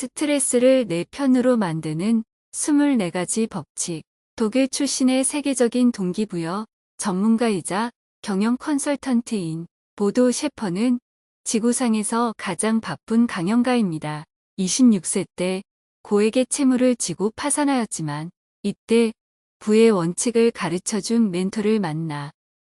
스트레스를 내 편으로 만드는 24가지 법칙. 독일 출신의 세계적인 동기부여 전문가이자 경영 컨설턴트인 보도 셰퍼는 지구상에서 가장 바쁜 강연가입니다. 26세 때 고액의 채무를 지고 파산하였지만 이때 부의 원칙을 가르쳐준 멘토를 만나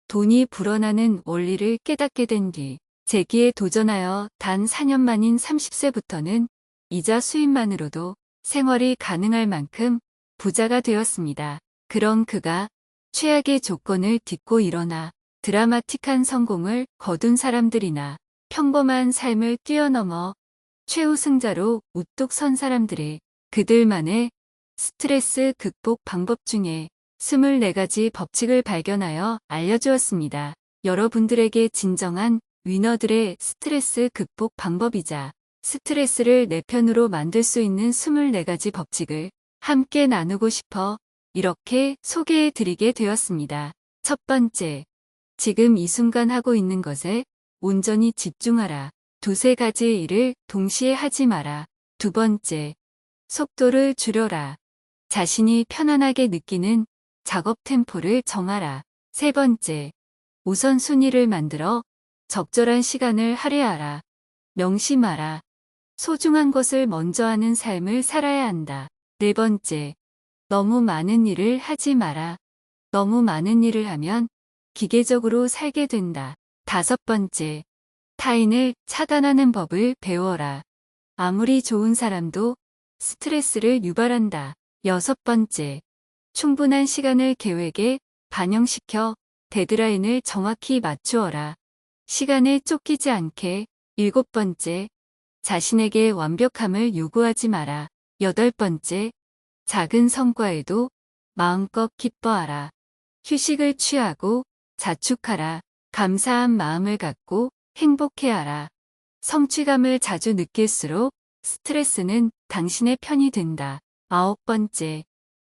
돈이 불어나는 원리를 깨닫게 된 뒤 재기에 도전하여 단 4년 만인 30세부터는 이자 수입만으로도 생활이 가능할 만큼 부자가 되었습니다. 그런 그가 최악의 조건을 딛고 일어나 드라마틱한 성공을 거둔 사람들이나 평범한 삶을 뛰어넘어 최우승자로 우뚝 선 사람들의 그들만의 스트레스 극복 방법 중에 24가지 법칙을 발견하여 알려주었습니다. 여러분들에게 진정한 위너들의 스트레스 극복 방법이자 스트레스를 내 편으로 만들 수 있는 24가지 법칙을 함께 나누고 싶어 이렇게 소개해 드리게 되었습니다. 첫 번째, 지금 이 순간 하고 있는 것에 온전히 집중하라. 두세 가지 일을 동시에 하지 마라. 두 번째, 속도를 줄여라. 자신이 편안하게 느끼는 작업 템포를 정하라. 세 번째, 우선순위를 만들어 적절한 시간을 할애하라. 명심하라. 소중한 것을 먼저 하는 삶을 살아야 한다. 네 번째, 너무 많은 일을 하지 마라. 너무 많은 일을 하면 기계적으로 살게 된다. 다섯 번째, 타인을 차단하는 법을 배워라. 아무리 좋은 사람도 스트레스를 유발한다. 여섯 번째, 충분한 시간을 계획에 반영시켜 데드라인을 정확히 맞추어라. 시간에 쫓기지 않게. 일곱 번째, 자신에게 완벽함을 요구하지 마라. 여덟 번째, 작은 성과에도 마음껏 기뻐하라. 휴식을 취하고 자축하라. 감사한 마음을 갖고 행복해하라. 성취감을 자주 느낄수록 스트레스는 당신의 편이 된다. 아홉 번째,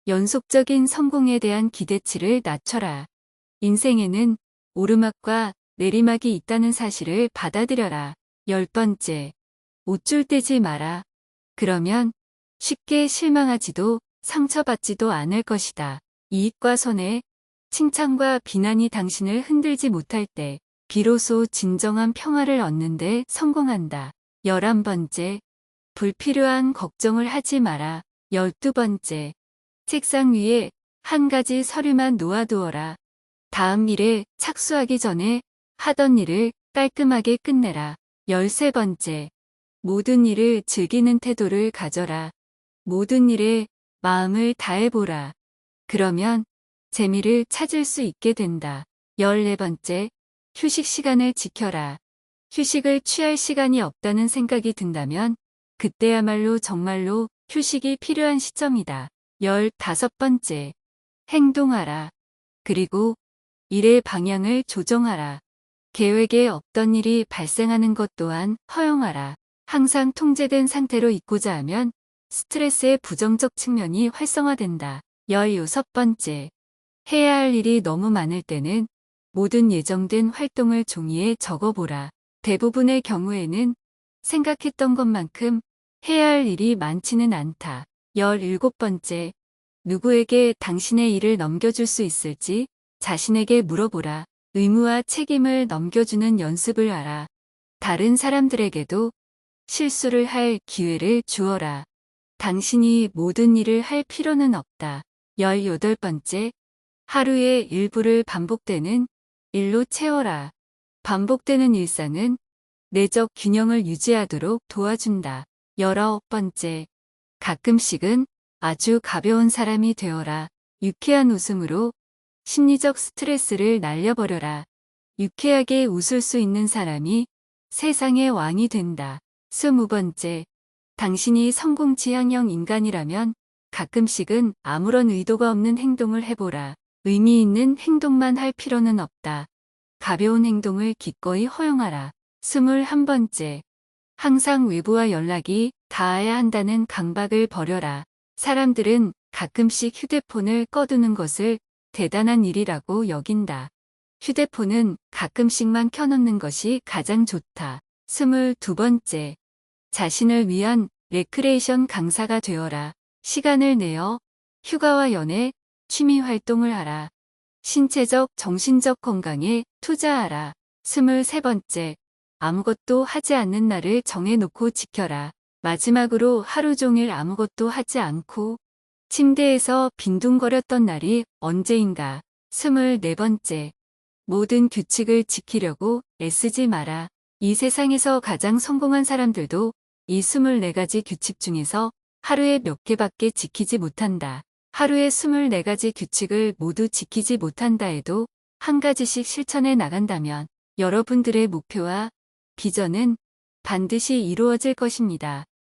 연속적인 성공에 대한 기대치를 낮춰라. 인생에는 오르막과 내리막이 있다는 사실을 받아들여라. 열 번째, 떼지 마라. 그러면 쉽게 실망하지도 상처받지도 않을 것이다. 이익과 손해, 칭찬과 비난이 당신을 흔들지 못할 때 비로소 진정한 평화를 얻는데 성공한다. 열한 번째, 불필요한 걱정을 하지 마라. 열두 번째, 책상 위에 한 가지 서류만 놓아두어라. 다음 일에 착수하기 전에 하던 일을 깔끔하게 끝내라. 열세 번째, 모든 일을 즐기는 태도를 가져라. 모든 일에 마음을 다해보라. 그러면 재미를 찾을 수 있게 된다. 열네 번째, 휴식 시간을 지켜라. 휴식을 취할 시간이 없다는 생각이 든다면 그때야말로 정말로 휴식이 필요한 시점이다. 열다섯 번째, 행동하라. 그리고 일의 방향을 조정하라. 계획에 없던 일이 발생하는 것 또한 허용하라. 항상 통제된 상태로 있고자 하면 스트레스의 부정적 측면이 활성화된다. 16번째. 해야 할 일이 너무 많을 때는 모든 예정된 활동을 종이에 적어보라. 대부분의 경우에는 생각했던 것만큼 해야 할 일이 많지는 않다. 17번째. 누구에게 당신의 일을 넘겨줄 수 있을지 자신에게 물어보라. 의무와 책임을 넘겨주는 연습을 하라. 다른 사람들에게도 실수를 할 기회를 주어라. 당신이 모든 일을 할 필요는 없다. 18번째. 하루의 일부를 반복되는 일로 채워라. 반복되는 일상은 내적 균형을 유지하도록 도와준다. 19번째. 가끔씩은 아주 가벼운 사람이 되어라. 유쾌한 웃음으로 심리적 스트레스를 날려버려라. 유쾌하게 웃을 수 있는 사람이 세상의 왕이 된다. 스무 번째. 당신이 성공 지향형 인간이라면 가끔씩은 아무런 의도가 없는 행동을 해보라. 의미 있는 행동만 할 필요는 없다. 가벼운 행동을 기꺼이 허용하라. 스물 한 번째. 항상 외부와 연락이 닿아야 한다는 강박을 버려라. 사람들은 가끔씩 휴대폰을 꺼두는 것을 대단한 일이라고 여긴다. 휴대폰은 가끔씩만 켜놓는 것이 가장 좋다. 스물 두 번째. 자신을 위한 레크레이션 강사가 되어라. 시간을 내어 휴가와 연애, 취미 활동을 하라. 신체적, 정신적 건강에 투자하라. 23번째. 아무것도 하지 않는 날을 정해놓고 지켜라. 마지막으로 하루 종일 아무것도 하지 않고 침대에서 빈둥거렸던 날이 언제인가. 24번째. 모든 규칙을 지키려고 애쓰지 마라. 이 세상에서 가장 성공한 사람들도 이 24가지 규칙 중에서 하루에 몇 개밖에 지키지 못한다. 하루에 24가지 규칙을 모두 지키지 못한다 해도 한 가지씩 실천해 나간다면 여러분들의 목표와 비전은 반드시 이루어질 것입니다.